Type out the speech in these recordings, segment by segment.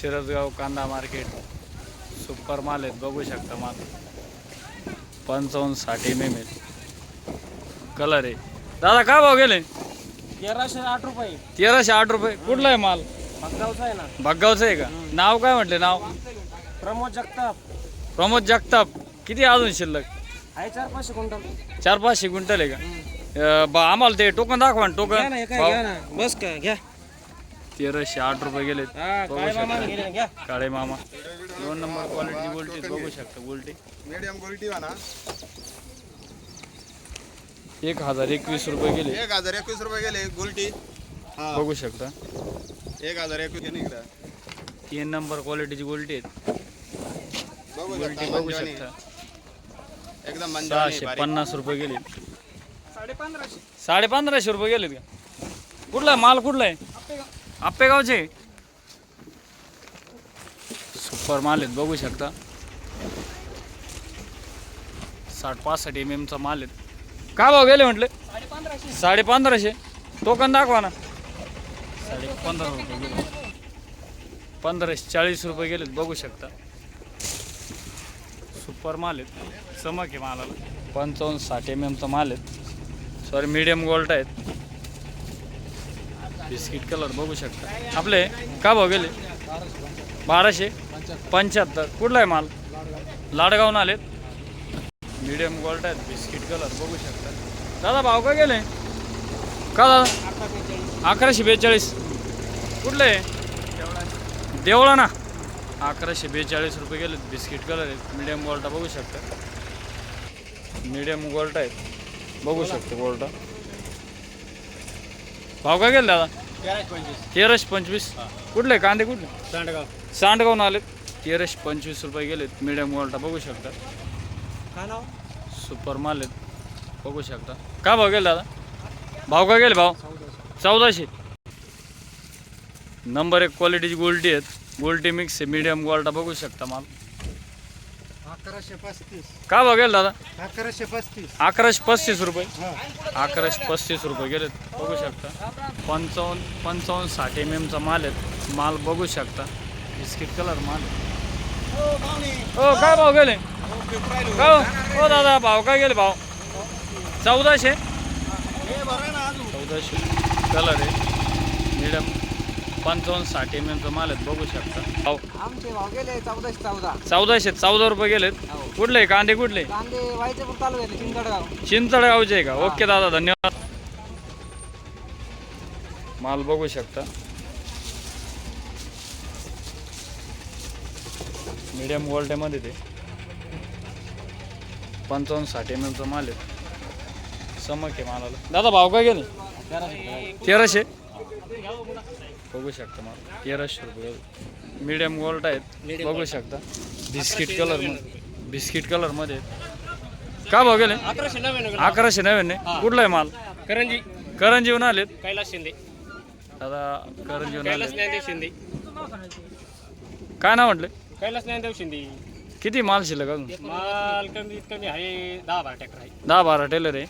शिरसगाव कांदा market. Super माल आहेत बघू शकता माल. पंचावन्न साठ एम एम कलर आहे. दादा काय भाव गेले? तेराशे आठ रुपये. तेराशे आठ रुपये. कुठला आहे माल? भगगावचा आहे ना. भग्गावचं आहे का? नाव काय म्हटले नाव? प्रमोद जगताप. प्रमोद जगताप. किती अजून शिल्लक? आहे चार पाचशे क्विंटल. चार पाचशे क्विंटल आहे का? अं, बा आम्हाला ते टोकन दाखवा ना घ्या ना हे काय टोकन घ्या ना. बस का घ्या. तेराशे आठ रुपये गेलेत. हा बघू काय शकता. काळे मामा. दोन नंबर क्वालिटी गोल्टी बघू शकता गोल्टी मीडियम क्वालिटी म्हणा एक हजार एकवीस रुपये गेले. एक हजार एकवीस रुपये गेले गुलटी. हा. बघू शकता. एक हजार एकवीस तीन नंबर क्वालिटीची गोल्टी आहेत. बघू गोल्टी शकता बघू मंजवानी. शकता. एकदम सहाशे. पन्नास रुपये गेले. साडे पंधराशे साडे पंधराशे रुपये गेलेत का? कुठला आहे? माल कुठला आहे? आप्पेगावचे सुपर माल आहेत बघू शकता. साठ पासष्ट एम एमचा माल आहेत. काय भाव गेले म्हटले? साडे पंधराशे साडे पंधराशे टोकन दाखवा ना. साडे पंधरा रुपये गेले पंधराशे चाळीस रुपये गेलेत बघू शकता. सुपर माल आहेत. चमक आहे मालाला. पंचावन्न साठ एम एमचा माल आहेत. सॉरी मीडियम गोल्ट आहेत. बिस्किट कलर बघू शकता. आपले का भाव गेले? बाराशे पंच्याहत्तर. कुठला आहे माल? लाडगावून आलेत. मीडियम गोल्ट आहेत बिस्किट कलर बघू शकता. दादा भाव का गेले? का दादा? अकराशे बेचाळीस. कुठले? आहे देवळा ना अकराशे बेचाळीस रुपये गेलेत बिस्किट कलर आहेत. मिडियम गोल्टा बघू शकता. मिडियम गोल्टा आहेत. बघू शकतो गोल्टा भाव का गेले दादा? तेराशे पंचवीस. तेराशे पंचवीस. कुठले? कांदे कुठले? सांडगाव. सांडगावून आलेत तेराशे पंचवीस रुपये गेलेत. मीडियम गोल्टा बघू शकता. काय नाव? सुपर माल आहेत. बघू शकता. का भाव गेले दादा? भाव का गेले भाव? चौदाशे. नंबर एक क्वालिटीची गोल्टी आहेत. गोल्टी मिक्स आहे मीडियम गोल्टा बघू शकता माल. अकराशे पस्तीस. का भाव गेले दादा? अकराशे पस्तीस. अकराशे पस्तीस रुपये. अकराशे पस्तीस रुपये गेलेत. बघू शकता. पंचावन्न पंचावन्न साठ एम एमचा माल आहेत माल बघू शकता. बिस्किट कलर माल आहे. हो काय भाव गेले? का हो? हो दादा भाव काय गेले भाव? चौदाशे? चौदाशे. कलर आहे. मिडियम पंचावन्न साठ एम एमचा माल आहेत बघू शकता. भाव आमचे भाव गेले चौदाशे चौदा. चौदाशे चौदा रुपये गेलेत. कुठले कांदे कुठले? कांदे वायचेपूर चिंचडगाव चिंचडगावचे आहे का? ओके दादा धन्यवाद. माल बघू शकता. मीडियम क्वालिटीमध्ये ते. पंचावन्न साठ एम एमचा माल आहे. समक आहे मालाला. दादा भाव काय गेले? तेराशे. बघू शकता माल तेराशे रुपये. मीडियम गोल्ड आहेत. बघू शकता. बिस्किट कलर बिस्किट कलरमध्ये. का भाव गेले अकराशे नव्याण्णव अकराशे नव्याण्णव कुठला आहे माल? करंजी. करंजीहून आलेत? कैलास शिंदे. दादा करंजीहून आले शिंदे. काय नाव म्हटले? कैलास ज्ञानदेव शिंदे. किती माल शिल्लक अजून? माल कमीत कमी आहे. दहा बारा ट्रॅक्टर आहे. दहा बारा टेलर आहे.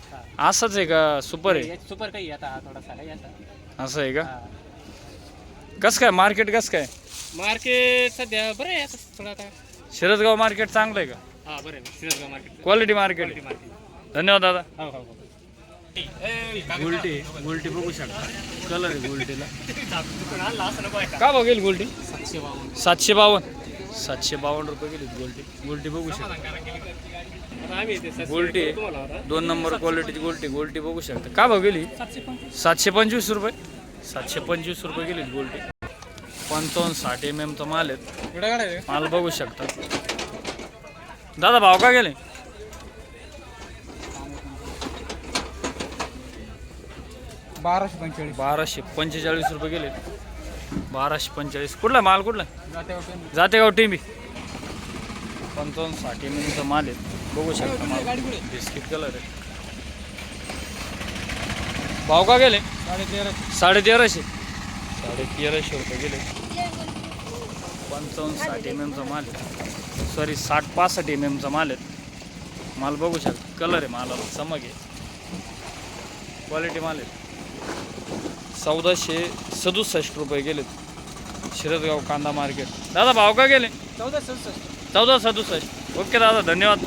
असंच आहे का? सुपर आहे? सुपर काही आता थोडासा असं आहे का? कसं काय मार्केट कसं काय? मार्केट सध्या बरं आहे आता थोडं आता. शिरसगाव मार्केट चांगलं आहे का? हा बरं आहे शिरसगाव मार्केट. क्वालिटी मार्केट आहे. मार्केट धन्यवाद दादा. हो हो हो. गुलटी गुलटी बघू शकता. कलर आहे गुलटीला. का का बघेल गुलटी? सातशे बावन्न. सातशे बावन्न. सातशे बावन्न रुपये गेली गोल्टी. गोल्टी बघू शकता. गोल्टी आहे. दोन नंबर क्वालिटीची गोल्टी. गोल्टी बघू शकता. का भाव गेली? सातशे पंचवीस रुपये. सातशे पंचवीस रुपये गेली गोल्टी पंचावन्न साठ एम एमचा माल आहेत माल बघू शकता. दादा भाव का गेले? बाराशे पंचेचाळीस. बाराशे पंचेचाळीस रुपये गेले बाराशे पंचेचाळीस. कुठला माल कुठला? जाते जातेगाव टिंबी. पंचावन्न साठ एम एमचा माल आहे. बघू शकता माल. बिस्किट कलर आहे. भाव का गेले? साडे तेरा साडे तेराशे साडे तेराशे रुपये गेले. पंचावन्न साठ एम एमचा माल आहे. सॉरी साठ पासष्ट एम एमचा माल आहे. माल बघू शकता. कलर आहे मालाला. चमक आहे. क्वालिटी माल आहे. चौदाशे सदुसष्ट रुपये गेलेत शिरसगाव कांदा मार्केट दादा भाव का गेले? चौदा सदुसष्ट. चौदा सदुसष्ट. ओके दादा धन्यवाद.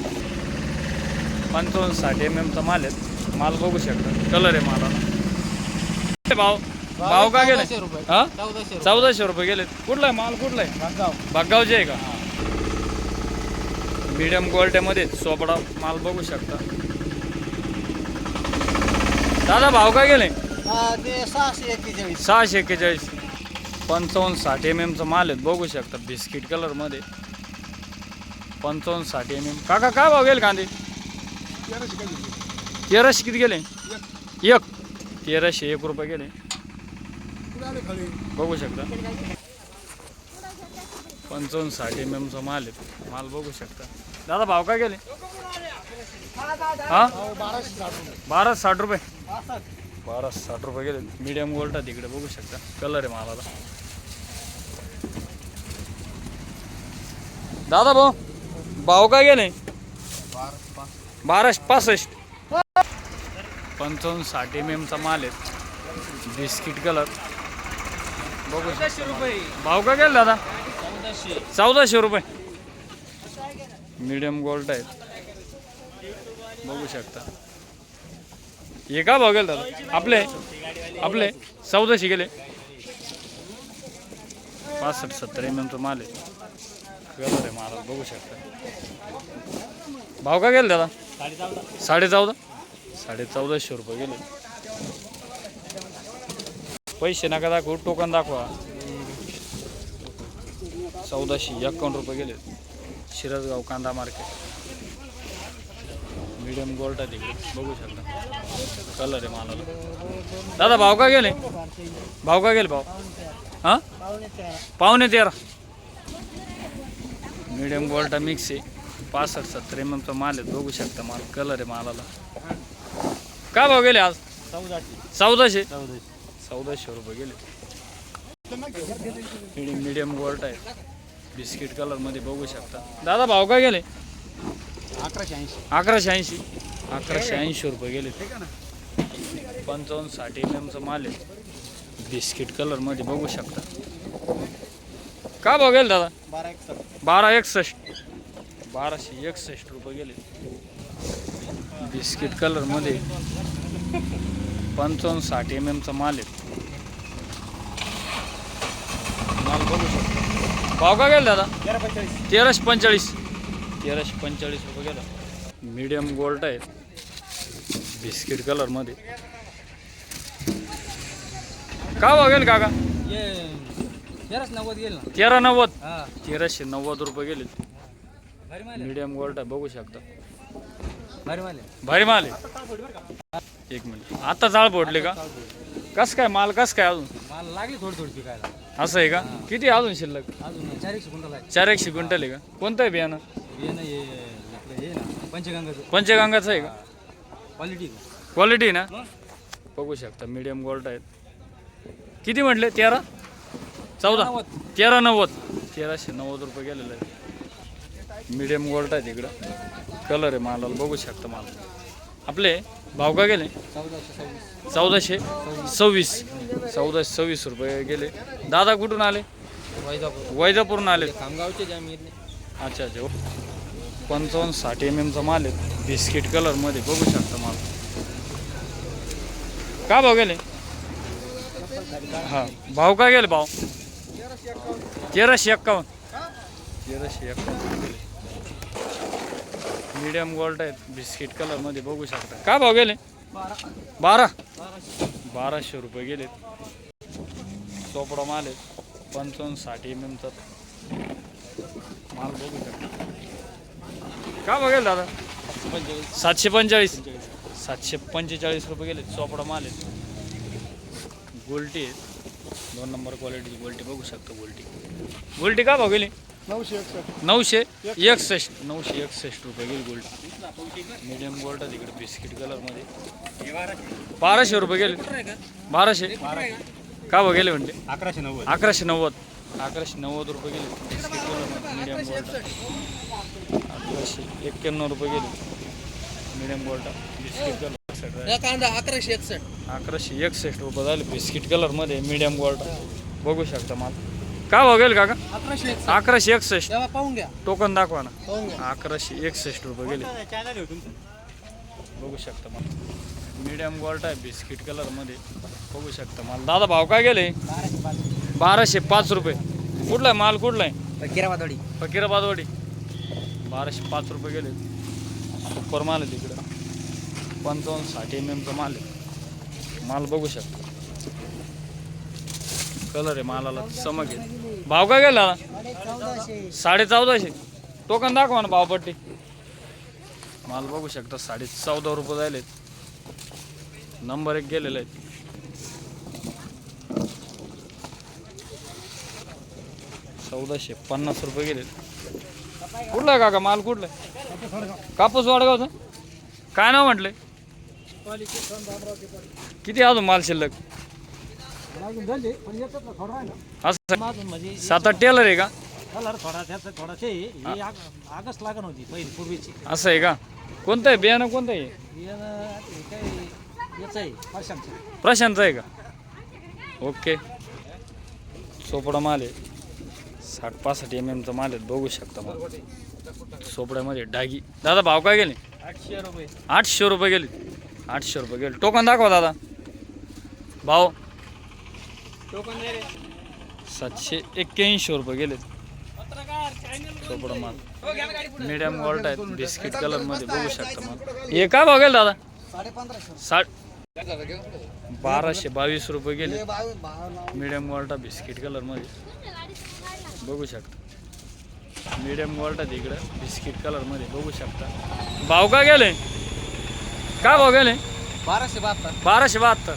पंचावन्न साठ एम एमचा माल आहे. माल बघू शकता. कलर आहे मालाला. भाव? भाव का गेले? चौदाशे रुपये. हा? चौदाशे चौदाशे रुपये गेले कुठला आहे? माल कुठला आहे? बागाव बागगावचे आहे का? मीडियम क्वालिटीमध्ये सोपडा माल बघू शकता. दादा भाव काय गेले? ते सहाशे एक्केचाळीस. सहाशे एक्केचाळीस. पंचावन्न साठ एम एमचा माल आहेत बघू शकता बिस्किट कलरमध्ये पंचावन्न साठ एम एम काका काय भाव गेले कांदे? तेराशे किती गेले? एक. तेराशे एक रुपये गेले. बघू शकता. पंचावन्न साठ एम एमचा माल आहे माल बघू शकता. दादा भाव काय गेले? हा? बारा साठ रुपये. बारा साठ रुपये गेले. मीडियम गोल्टा तिकडे बघू शकता. कलर आहे मालाला. दादा भाऊ भाव काय गेले? बाराशे पासष्ट. पंचावन्न साठ एम एमचा माल आहे. बिस्किट कलर बघू. रुपये भाव का गेला दादा? चौदाशे रुपये. मिडियम गोल्ड आहे बघू शकता. हे का भाव गेला दादा? आपले? आपले? चौदाशे गेले. पासष्ट सत्तर एम एमचा माल आहे. कलर आहे माला बघू शकता. भाव का गेला दादा? साडे चौदा साडे चौदाशे रुपये गेले. पैसे नका दाखवू टोकन दाखवा. चौदाशे एकावन्न रुपये गेले. शिरसगाव कांदा मार्केट. मीडियम गोल्ड आहे तिकडे. बघू शकता. कलर आहे मालाला. दादा भाव का गेले? भाव का गेले भाव? हां? पाहुणे तेरा. मीडियम गोल्टा मिक्स आहे. पासष्ट सत्तर एम एमचा माल आहे. बघू शकता माल. कलर आहे मालाला. काय भाव गेले आज? चौदाशे. चौदाशे? रुपये गेले. मीडियम मीडियम गोल्ट आहे. बिस्किट कलरमध्ये बघू शकता. दादा भाव काय गेले? अकराशे ऐंशी. अकराशे ऐंशी. अकराशे ऐंशी रुपये गेले. पंचावन्न साठ एम एमचा माल आहे. बिस्किट कलरमध्ये बघू शकता. का भाव गेले दादा? बारा एकसष्ट. बाराशे एकसष्ट रुपये गेले. बिस्किट कलरमध्ये. पंचावन्न साठ एम एमचा माल आहे. माल बघू शकतो. भाव का गेला दादा? तेराशे पंचेचाळीस तेराशे पंचेचाळीस रुपये गेला. मीडियम गोल्ड आहे. बिस्किट कलरमध्ये. का भाव गेले काका? नव्वद गेल तेरा नव्वद? तेराशे नव्वद रुपये गेले. मीडियम गोल्ड आहे बघू शकता. भारी माल आहे एक मिनिट. आता जाळ फोडले का? कस काय माल कस काय अजून? माल लागली थोडी थोडी पिकायला. असं आहे का? किती अजून शिल्लक? अजून चार एकशे कुंटल आहे. चार एकशे क्विंटल आहे का? कोणतं आहे बियाणं? ना हे आपलं हे ना पंचगंगाचं. पंचगंगाचं आहे का? क्वालिटी क्वालिटी ना? बघू शकता मीडियम गोल्ड आहेत. किती म्हटले? तेरा? चौदा? नव्वद. तेरा नव्वद. तेराशे नव्वद रुपये गेलेलं आहे मीडियम गोल्ड आहे तिकडं. कलर आहे मालाला बघू शकता माल. आपले भाव का गेले? चौदाशे सव्वीस. चौदाशे सव्वीस रुपये गेले. दादा कुठून आले? वैजापूर. वैजापूरून आले. खामगावचे अच्छा अच्छा. पंचावन्न साठ एम एमचा माल आहे. बिस्किट कलरमध्ये बघू शकता माल. का भाव गेले? हां भाव काय गेले भाव? तेराशे एक्कावन्न तेराशे एक्कावन्न मीडियम गोल्ड आहेत बिस्किट कलरमध्ये बघू शकता. काय भाव गेले? बारा. बाराशे रुपये गेलेत. चोपडा माल आहेत पंचावन्न साठ एम एमचा माल बघू शकता. का बघेल दादा? सातशे पंचेचाळीस. सातशे पंचेचाळीस रुपये गेले चोपडा माल आहेत गोल्टी आहेत. दोन नंबर क्वालिटीची गोल्टी बघू शकतो गोल्टी. गोल्टी का भाव गेली? नऊशे एकसष्ट. नऊशे एकसष्ट. नऊशे एकसष्ट रुपये गेली गोल्टी मीडियम गोल्ड आहे तिकडे बिस्किट कलरमध्ये बाराशे रुपये गेले. बाराशे. का गेले म्हणते अकराशे नव्वद. अकराशे नव्वद. अकराशे नव्वद रुपये गेले. बिस्किट कलर मीडियम गोल्ड अकराशे एक्क्याण्णव रुपये गेले. मीडियम गोल्ड बिस्किट कलर कांदा अकराशे एकसष्ट. अकराशे एकसष्ट रुपये झाले. बिस्किट कलरमध्ये मीडियम गोल्ड बघू शकता माल. काय भाव गेले काका? अकराशे एकसष्ट. अकराशे एकसष्ट. तेव्हा पाहून घ्या. टोकन दाखवा ना. पाहून घ्या. अकराशे एकसष्ट रुपये गेले. बघू शकता मला मीडियम गोल्ट आहे बिस्किट कलरमध्ये बघू शकता मला. दादा भाव काय गेले? बाराशे पाच. रुपये. कुठला आहे? माल कुठला आहे? किरावादवाडी फकीराबादवाडी बाराशे पाच रुपये गेले. सुपर माल आहे तिकडं. पंचावन्न साठ एम एमचा माल आहे. माल बघू शकता. कलर आहे मालाला. समज आहे भाव काय गेला? साडे चौदाशे टोकन दाखवा ना भावपट्टी. माल बघू शकता साडे चौदा रुपये झालेत. नंबर एक गेलेले आहेत. चौदाशे पन्नास रुपये गेले कुठला आहे काका? माल कुठला आहे? कापूस वाडगावचा? काय नाव म्हटलंय? किती अजून माल शिल्लक? असं म्हणजे सात आठ टेलर आहे का? कलर थोडा त्याचा ही आग- आगच लागण होती पहिली पूर्वीची. असं आहे का? कोणतं आहे? बियाणं कोणतं आहे? यानं हे काय याचं आहे पाचशेचं प्रशांत आहे का? ओके. चोपडा माल आहे. साठ पासष्ट एम एमचा माल आहे बघू शकता मला चोपड्यामध्ये डागी. दादा भाव काय गेले? आठशे रुपये. आठशे रुपये गेले. आठशे रुपये गेले. टोकन दाखवा दादा. भाव? सातशे एक्क्याऐंशी रुपये गेले चोपडा माल. मीडियम गोल्ट आहेत बिस्किट कलरमध्ये बघू शकता मला हे काय गेले दादा? साठ बाराशे बावीस रुपये गेले. मीडियम वॉल्टा बिस्किट कलरमध्ये बघू शकता. मीडियम वॉल्टा इकडं बिस्किट कलरमध्ये बघू शकता. भाव का गेले? काय भाव गेले? बाराशे बहात्तर. बाराशे बहात्तर.